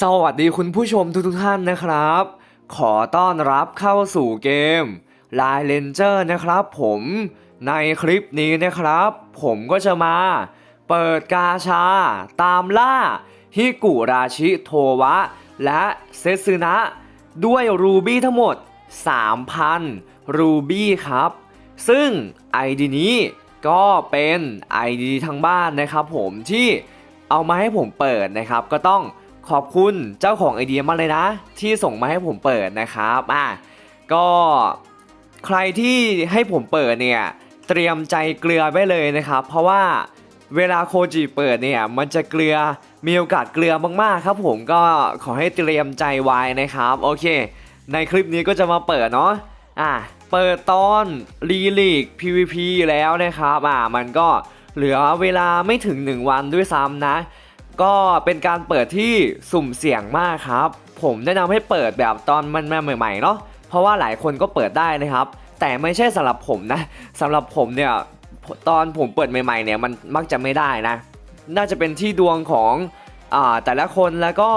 สวัสดีคุณผู้ชมทุกๆท่านนะครับ ขอต้อนรับเข้าสู่เกม l i เลนเจอร์นะครับผมในคลิปนี้นะครับ ผมก็จะมา เปิดกาชา ตามล่าฮิกุราชิโทวะ และเซซึนะ ด้วยรูบี้ทั้งหมด 3,000 รูบี้ครับ ซึ่ง ID นี้ก็เป็น ID ทางบ้านนะครับผมที่เอามาให้ผมเปิดนะครับก็ต้อง ขอบคุณเจ้าของไอเดียมากเลยนะ ที่ส่งมาให้ผมเปิดนะครับอะก็ใครที่ให้ผมเปิดเนี่ยเตรียมใจเกลือไว้เลยนะครับ เพราะว่าเวลาโคจิเปิดเนี่ยมันจะเกลือมีโอกาสเกลือมากๆครับ ผมก็ขอให้เตรียมใจไว้นะครับ โอเค ในคลิปนี้ก็จะมาเปิดเนาะอะเปิดตอนรีลีก PVP แล้วนะครับอะมันก็เหลือเวลาไม่ถึง 1 วันด้วยซ้ำนะ ก็เป็นการเปิดที่สุ่มเสี่ยงมากครับ ผมแนะนำให้เปิดแบบตอนมันใหม่ๆเนาะเพราะว่าหลายคนก็เปิดได้นะครับ แต่ไม่ใช่สำหรับผมนะสำหรับผมเนี่ยตอนผมเปิดใหม่ๆเนี่ยมันมักจะไม่ได้นะ น่าจะเป็นที่ดวงของอแต่ละคนแล้วก็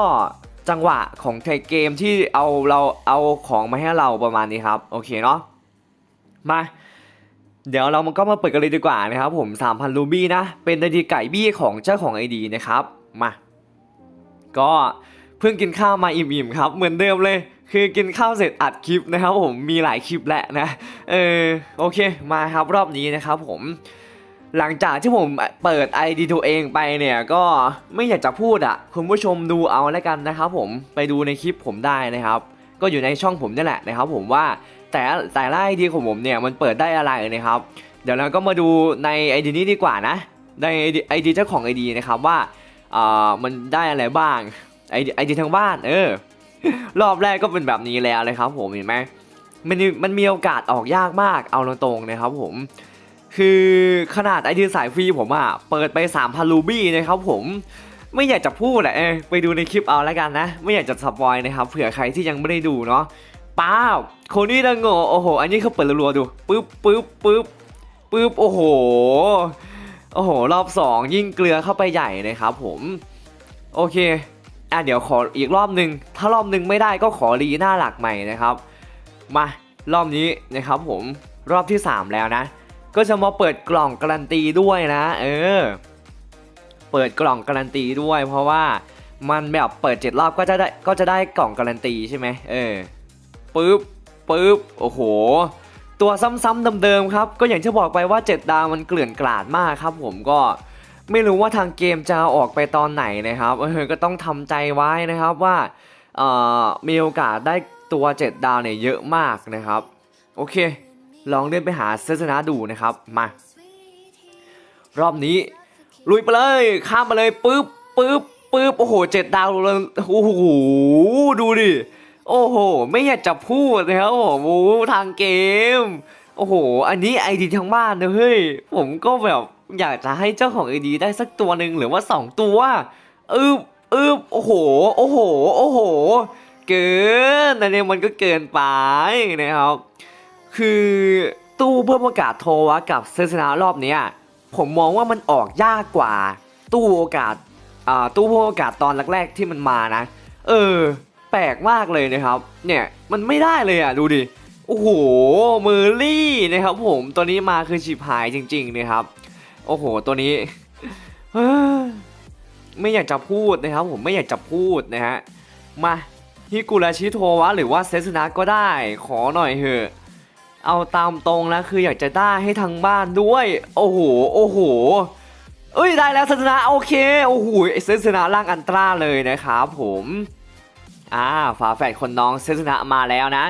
จังหวะของเกมที่เอาเราเอาของมาให้เราประมาณนี้ครับโอเคเนาะมาเดี๋ยวเรามันก็มาเปิดกันเลยดีกว่านะครับผม 3,000 รูบี้นะ เป็นนาทีไก่บี้ของเจ้าของ ID นะครับ มา ก็เพิ่งกินข้าวมาอิ่มๆครับ เหมือนเดิมเลย คือกินข้าวเสร็จอัดคลิปนะครับ ผมมีหลายคลิปแหละนะเออโอเคมาครับรอบนี้นะครับผมหลังจากที่ผมเปิด ID ตัวเองไปเนี่ยก็ไม่อยากจะพูดอะ่ะคุณผู้ชมดูเอาแล้วกันนะครับผมไปดูในคลิปผมได้นะครับ ก็อยู่ในช่องผมนี่แหละนะครับผมว่าแต่แต่ละ ID ของผมเนี่ยมันเปิดได้อะไรนะครับ เดี๋ยวเราก็มาดูใน ID นี้ดีกว่านะใน ID, เจ้าของ ID นะครับว่า มันได้อะไรบ้าง ID ID ทางบ้าน เออ รอบแรกก็เป็นแบบนี้แล้วเลยครับ ผมเห็นไหมมันมันมีโอกาสออกยากมากเอาตรงๆนะครับผม คือขนาดไอดีสายฟรีผมอะเปิดไป 3,000รูบี้นะครับผมไม่อยากจะพูดอะเออไปดูในคลิปเอาแล้วกันนะ ไม่อยากจะสปอยนะครับเผื่อใครที่ยังไม่ได้ดูเนาะป้าบโคนี่ดังโง่โอ้โห อันนี้เขาเปิดรัวๆดูปึ๊บปึ๊บปึ๊บปึ๊บโอ้โห โอ้โห รอบสองยิ่งเกลือเข้าไปใหญ่นะครับผมโอเคอะเดี๋ยวขออีกรอบหนึ่งถ้ารอบหนึ่งไม่ได้ก็ขอรีหน้าหลักใหม่นะครับ มารอบนี้นะครับผมรอบที่สามแล้วนะ ก็จะมาเปิดกล่องการันตีด้วยนะ เออ เปิดกล่องการันตีด้วย เพราะว่ามันแบบเปิดเจ็ดรอบก็จะได้ก็จะได้กล่องการันตีใช่ไหมเออปึ๊บปึ๊บโอ้โห ตัวซ้ำๆเดิมๆครับ ก็อย่างที่บอกไปว่า 7 ดาวมันเกลื่อนกลาดมากครับ ผมก็ไม่รู้ว่าทางเกมจะออกไปตอนไหนนะครับเออก็ต้องทำใจไว้นะครับว่าเอ่อมีโอกาสได้ตัว 7 ดาวเนี่ยเยอะมากนะครับ โอเค ลองเดินไปหาเซสนาดูนะครับมารอบนี้ ลุยไปเลยข้ามมาเลยปึ๊บปึ๊บปึ๊บโอ้โหเจ็ดดาวเลยโอ้โหดูดิ โอ้โห ไม่อยากจะพูดนะครับผมโอ้ทางเกม โอ้โห อันนี้ไอดีทั้งบ้านนะเฮ้ย ผมก็แบบอยากจะให้เจ้าของไอดีได้สักตัวหนึ่งหรือว่าสองตัวอึบอึบโอ้โห โอ้โห โอ้โห เกินอันนี้มันก็เกินไปนะครับ คือตู้เพื่อประกาศโทรวะกับเซสนารอบเนี้ยผมมองว่ามันออกยากกว่า ตู้โอกาสอ่าตู้เพื่อประกาศตอนแรกๆที่มันมานะ เออ แปลกมากเลยนะครับ เนี่ยมันไม่ได้เลยอะดูดิ โอ้โหเมอร์ลี่นะครับ ผมตัวนี้มาคือฉีบหายจริงๆนะครับ โอ้โหตัวนี้ไม่อยากจะพูดนะครับ ผมไม่อยากจะพูดนะฮะมาฮิกุราชิโทวะหรือว่าเซสนาก็ได้ขอหน่อยเถอะเอาตามตรงนะคืออยากจะได้ให้ทางบ้านด้วย โอ้โหโอ้โหเอ้ยได้แล้วเซนนาโอเคโอ้โหเซนนาร่างอันตราเลยนะครับผม อ่าฝาแฝดคนน้องเซนนามาแล้วนะ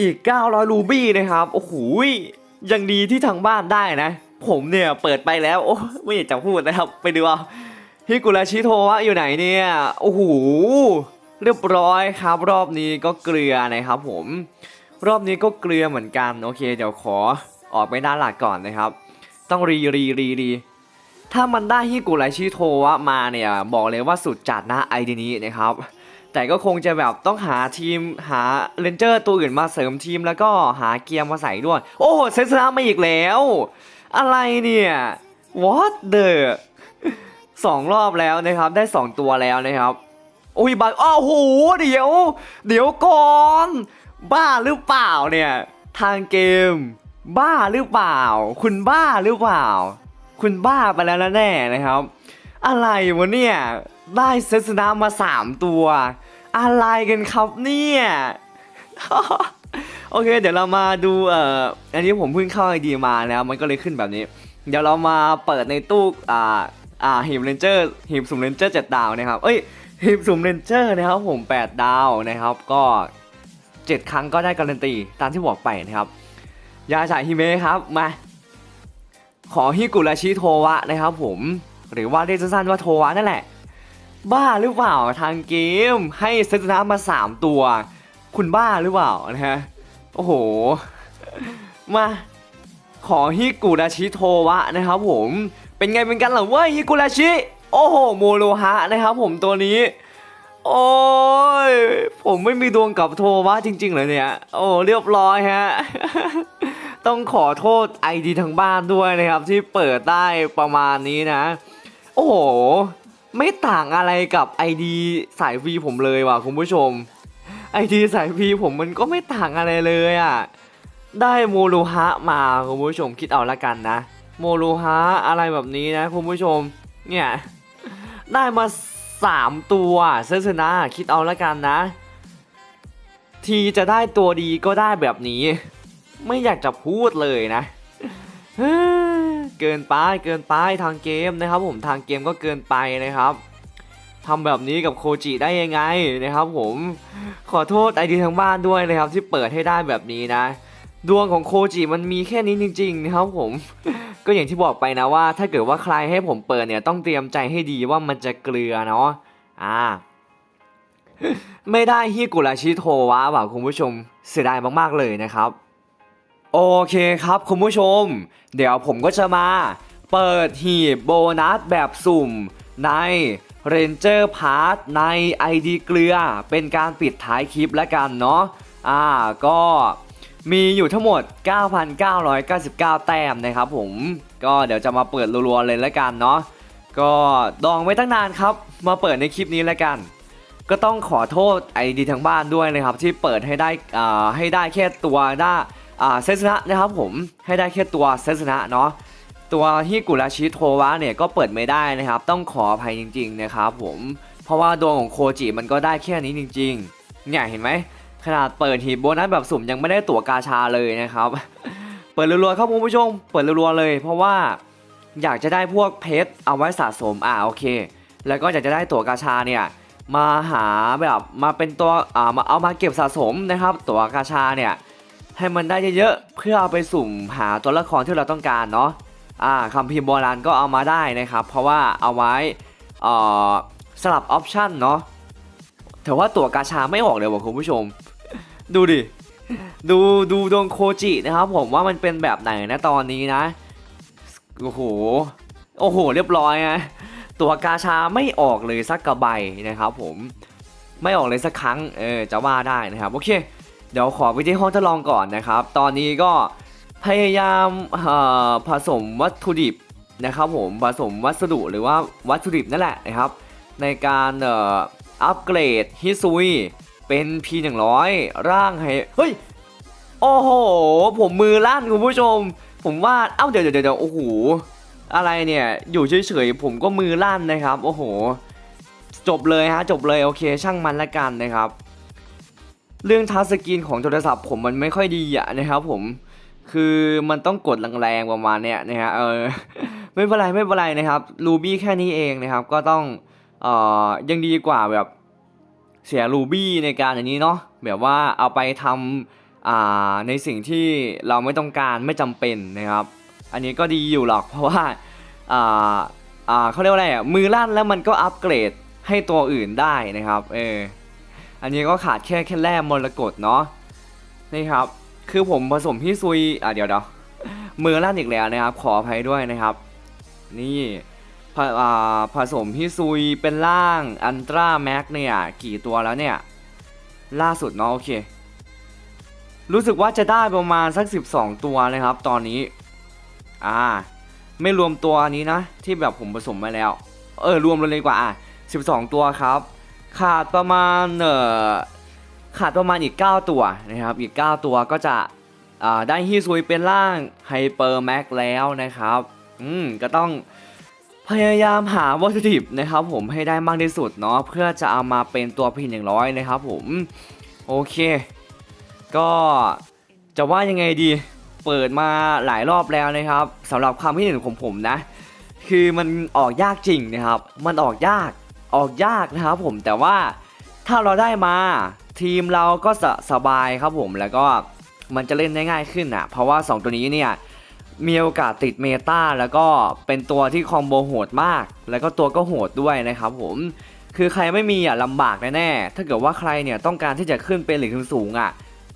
อีก 900 รูบี้นะครับ โอ้โหยังดีที่ทางบ้านได้นะ ผมเนี่ยเปิดไปแล้วโอ้ไม่อยากจะพูดนะครับ ไปดูเอาฮิกุราชิโทวะอยู่ไหนเนี่ย โอ้โหเรียบร้อยครับ รอบนี้ก็เกลือนะครับผม รอบนี้ก็เกลือเหมือนกัน โอเค เดี๋ยวขอออกไปด้านหลักก่อนนะครับ ต้องรีรีรีรีถ้ามันได้ฮิกุไรชิโทวะมาเนี่ย บอกเลยว่าสุดจัดนะไอเดียนี้นะครับ แต่ก็คงจะแบบต้องหาทีมหาเลนเจอร์ตัวอื่นมาเสริมทีมแล้วก็หาเกียร์มาใส่ด้วย โอ้โหเซนสนามาอีกแล้ว อะไรเนี่ย what the สองรอบแล้วนะครับ ได้สองตัวแล้วนะครับโอ้ยบ้าอ้าวโหเดี๋ยว เดี๋ยวก่อน บ้าหรือเปล่าเนี่ย ทางเกม บ้าหรือเปล่า คุณบ้าหรือเปล่า คุณบ้าไปแล้วแน่นะครับ อะไรวะเนี่ย ได้เซสนามาสามตัว อะไรกันครับเนี่ยโอเค เดี๋ยวเรามาดูเอ่ออันนี้ผมเพิ่งเข้าไอดีมานะครับมันก็เลยขึ้นแบบนี้ เดี๋ยวเรามาเปิดในตู้อ่าอ่าหีบเรนเจอร์หีบสุ่มเรนเจอร์เจ็ดดาวนะครับเอ้ยหีบสุ่มเรนเจอร์นะครับผมแปดดาวนะครับก็เจ็ดครั้งก็ได้การันตีตามที่บอกไปนะครับ ยาจ่ายฮิเมะครับมาขอฮิกุราชิโทวะนะครับผมหรือว่าเรียกสั้นๆว่าโทวะนั่นแหละ บ้าหรือเปล่าทางเกมให้เซตนะมา 3 ตัว คุณบ้าหรือเปล่านะฮะ โอ้โห มาขอฮิกุราชิโทวะนะครับผมเป็นไงเป็นกันเหรอเว้ยฮิกุราชิ โอ้โหโมโลฮะนะครับผมตัวนี้ โอ้ยผมไม่มีดวงกับโทวะจริงๆเลยเนี่ย โอ้เรียบร้อยฮะต้องขอโทษไอดีทางบ้านด้วยนะครับ ที่เปิดได้ประมาณนี้นะ โอ้โห ไม่ต่างอะไรกับไอดีสายฟรีผมเลยว่ะคุณผู้ชมไอดีสายฟรีผมมันก็ไม่ต่างอะไรเลยอะได้โมโลฮะมาคุณผู้ชมคิดเอาละกันนะ โมโลฮะอะไรแบบนี้นะคุณผู้ชมเนี่ยได้มาสามตัวเซสนะคิดเอาละกันนะ ทีจะได้ตัวดีก็ได้แบบนี้ ไม่อยากจะพูดเลยนะเฮ้ เกินไปเกินไปทางเกมนะครับ ผมทางเกมก็เกินไปนะครับทำแบบนี้กับโคจิได้ยังไงนะครับ ผมขอโทษไอดีทางบ้านด้วยนะครับ ที่เปิดให้ได้แบบนี้นะ ดวงของโคจิมันมีแค่นี้จริง ๆ นะครับ ผมก็อย่างที่บอกไปนะว่า ถ้าเกิดว่าใครให้ผมเปิดเนี่ยต้องเตรียมใจให้ดีว่ามันจะเกลือเนาะอ่า ไม่ได้ฮิกุราชิโทวะว่ะคุณผู้ชมเสียดายมากๆเลยนะครับ โอเคครับคุณผู้ชม เดี๋ยวผมก็จะมา เปิดหีบโบนัสแบบสุ่มใน Ranger Pass ใน ID เกลือ เป็นการปิดท้ายคลิปแล้วกันเนาะอ่าก็มีอยู่ทั้งหมด 9,999 แต้มนะครับผมก็เดี๋ยวจะมาเปิดรัวๆเลยแล้วกันเนาะก็ดองไว้ตั้งนานครับมาเปิดในคลิปนี้แล้วกัน ก็ต้องขอโทษไอดีทางบ้านด้วยนะครับที่เปิดให้ได้อ่าให้ได้แค่ตัวได้ เซสนะนะครับผมให้ได้แค่ตัวเซสนะเนาะตัวที่กุราชิโทวะเนี่ยก็เปิดไม่ได้นะครับ ต้องขออภัยจริง ๆนะครับผมเพราะว่าดวงของโคจิมันก็ได้แค่นี้จริง ๆ เนี่ยเห็นไหมขนาดเปิดหีบโบนัสแบบสุ่มยังไม่ได้ตั๋วกาชาเลยนะครับ เปิดรัวๆครับคุณผู้ชม เปิดรัวๆเลย เพราะว่าอยากจะได้พวกเพชรเอาไว้สะสมอ่าโอเค แล้วก็อยากจะได้ตั๋วกาชาเนี่ยมาหาแบบมาเป็นตัวอ่ามาเอามาเก็บสะสมนะครับ ตัวกาชาเนี่ย ให้มันได้เยอะๆเพื่อเอาไปสุ่มหาตัวละครที่เราต้องการเนาะอ่าคำพิมพ์โบราณก็เอามาได้นะครับ เพราะว่าเอาไว้เอ่อสลับออปชันเนาะแต่ว่าตัวกาชาไม่ออกเลยว่ะคุณผู้ชม ดูดิ ดูดูดวงโคจินะครับ ผมว่ามันเป็นแบบไหนนะตอนนี้นะโอ้โหโอ้โห เรียบร้อยนะตัวกาชาไม่ออกเลยสักกระใบนะครับ ผมไม่ออกเลยสักครั้งเออจะว่าได้นะครับโอเค เดี๋ยวขอไปที่ห้องทดลองก่อนนะครับ ตอนนี้ก็พยายามผสมวัตถุดิบนะครับผมผสมวัสดุหรือว่าวัตถุดิบนั่นแหละนะครับ ในการอ่ออัปเกรดฮิซุยเป็น P100 ร่างให้เฮ้ยโอ้โห ผมมือลั่นคุณผู้ชม ผมว่าเอ้าเดี๋ยวเดี๋ยวเดี๋ยวโอ้โหอะไรเนี่ยอยู่เฉยๆผมก็มือลั่นนะครับ โอ้โห จบเลยฮะจบเลยโอเค ช่างมันละกันนะครับ เรื่องทัชสกรีนของโทรศัพท์ผมมันไม่ค่อยดีอะนะครับผมคือมันต้องกดแรงๆประมาณเนี้ยนะฮะเออไม่เป็นไรไม่เป็นไรนะครับรูบี้แค่นี้เองนะครับก็ต้องเอ่อยังดีกว่าแบบเสียรูบี้ในการอย่างนี้เนาะแบบว่าเอาไปทำอ่าในสิ่งที่เราไม่ต้องการไม่จำเป็นนะครับ อันนี้ก็ดีอยู่หรอกเพราะว่าอ่าอ่าเขาเรียกว่าอะไรอะมือลั่นแล้วมันก็อัปเกรดให้ตัวอื่นได้นะครับเออ อันนี้ก็ขาดแค่แค่แร่มรกตเนาะนี่ครับ คือผมผสมพี่ซุยอะเดี๋ยวเดี๋ยวมือลั่นอีกแล้วนะครับ ขออภัยด้วยนะครับ นี่ผผสมพี่ซุยเป็นร่างอันตราแม็กเนี่ยกี่ตัวแล้วเนี่ย ล่าสุดเนาะโอเค รู้สึกว่าจะได้ประมาณสัก 12 ตัวนะครับ ตอนนี้ อ่า ไม่รวมตัวนี้นะ ที่แบบผมผสมมาแล้ว เออรวมเลยดีกว่าอะ12 ตัวครับ ขาดประมาณเอ่อขาดประมาณอีก 9 ตัวนะครับอีก 9 ตัวก็จะอ่าได้ฮีซุยเป็นร่างไฮเปอร์แม็กแล้วนะครับอืมก็ต้องพยายามหาวัตถุดิบนะครับผมให้ได้มากที่สุดเนาะเพื่อจะเอามาเป็นตัวพินอย่างร้อยนะครับผมโอเค ก็จะว่ายังไงดีเปิดมาหลายรอบแล้วนะครับสำหรับความคิดเห็นของผมนะ คือมันออกยากจริงนะครับ มันออกยาก ออกยากนะครับผมแต่ว่าถ้าเราได้มาทีมเราก็สสบายครับผมแล้วก็มันจะเล่นได้ง่ายขึ้นอะ เพราะว่า 2 ตัวนี้เนี่ยมีโอกาสติดเมตาแล้วก็เป็นตัวที่คอมโบโหดมาก แล้วก็ตัวก็โหดด้วยนะครับผมคือใครไม่มีอะลำบากแน่ๆถ้าเกิดว่าใครเนี่ยต้องการที่จะขึ้นเป็นหลีกสูงอะ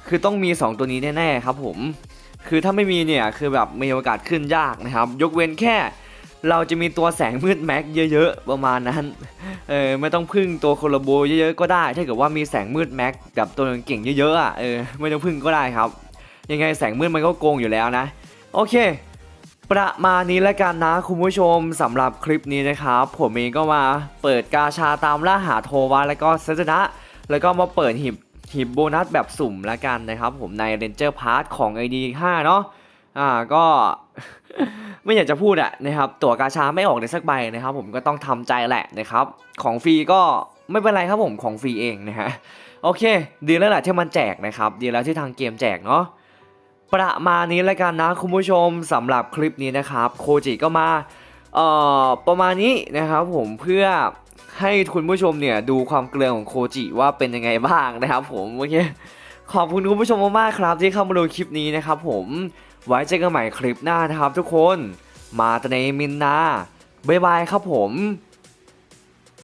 คือต้องมี 2 ตัวนี้แน่ๆครับผม คือถ้าไม่มีเนี่ยคือแบบมีโอกาสขึ้นยากนะครับ ยกเว้นแค่ เราจะมีตัวแสงมืดแม็กเยอะๆประมาณนั้น เออไม่ต้องพึ่งตัวโคลโบเยอะๆก็ได้ ถ้าเกิดว่ามีแสงมืดแม็กกับตัวเก่งเยอะๆอะเออไม่ต้องพึ่งก็ได้ครับ ยังไงแสงมืดมันก็โกงอยู่แล้วนะ โอเค ประมาณนี้แล้วกันนะคุณผู้ชมสำหรับคลิปนี้นะครับ ผมเองก็มาเปิดกาชาตามล่าหาโทวาแล้วก็เซจนะ แล้วก็มาเปิดหีบหีบโบนัสแบบสุ่มแล้วกันนะครับ ผมใน Ranger Pass ของ ID 5 เนาะอ่าก็ ไม่อยากจะพูดอะนะครับตั๋วกาชาไม่ออกเลยสักใบนะครับ ผมก็ต้องทำใจแหละนะครับ ของฟรีก็ไม่เป็นไรครับผมของฟรีเองนะฮะโอเค ดีแล้วแหละที่มันแจกนะครับ ดีแล้วที่ทางเกมแจกเนาะประมาณนี้แล้วกันนะคุณผู้ชมสำหรับคลิปนี้นะครับโคจิก็มาเอ่อประมาณนี้นะครับผมเพื่อให้คุณผู้ชมเนี่ยดูความเกลือของโคจิว่าเป็นยังไงบ้างนะครับ ผมโอเคขอบคุณคุณผู้ชมมากๆครับ ที่เข้ามาดูคลิปนี้นะครับ ผม ไว้เจอกันใหม่คลิปหน้านะครับทุกคน มาตะเนมินนา บ๊ายบายครับผม